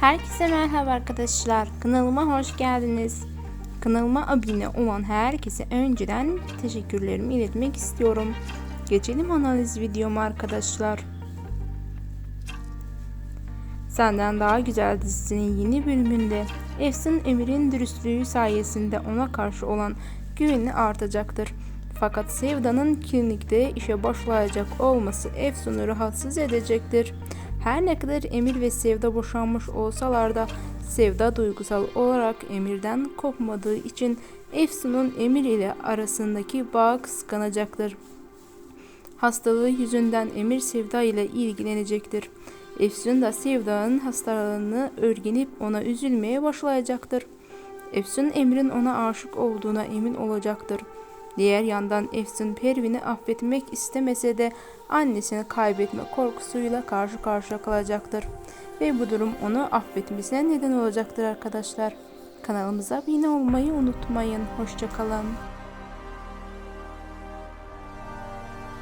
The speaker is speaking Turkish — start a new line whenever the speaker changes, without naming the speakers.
Herkese merhaba arkadaşlar. Kanalıma hoş geldiniz. Kanalıma abone olan herkese önceden teşekkürlerimi iletmek istiyorum. Geçelim analiz videoma arkadaşlar. Senden Daha Güzel dizisinin yeni bölümünde Efsun Emir'in dürüstlüğü sayesinde ona karşı olan güveni artacaktır. Fakat Sevda'nın klinikte işe başlayacak olması Efsun'u rahatsız edecektir. Her ne kadar Emir ve Sevda boşanmış olsalar da Sevda duygusal olarak Emir'den kopmadığı için Efsun'un Emir ile arasındaki bağ kıskanacaktır. Hastalığı yüzünden Emir Sevda ile ilgilenecektir. Efsun da Sevda'nın hastalığını öğrenip ona üzülmeye başlayacaktır. Efsun Emir'in ona aşık olduğuna emin olacaktır. Diğer yandan Efsun Pervin'i affetmek istemese de annesini kaybetme korkusuyla karşı karşıya kalacaktır. Ve bu durum onu affetmesine neden olacaktır arkadaşlar. Kanalımıza abone olmayı unutmayın. Hoşçakalın.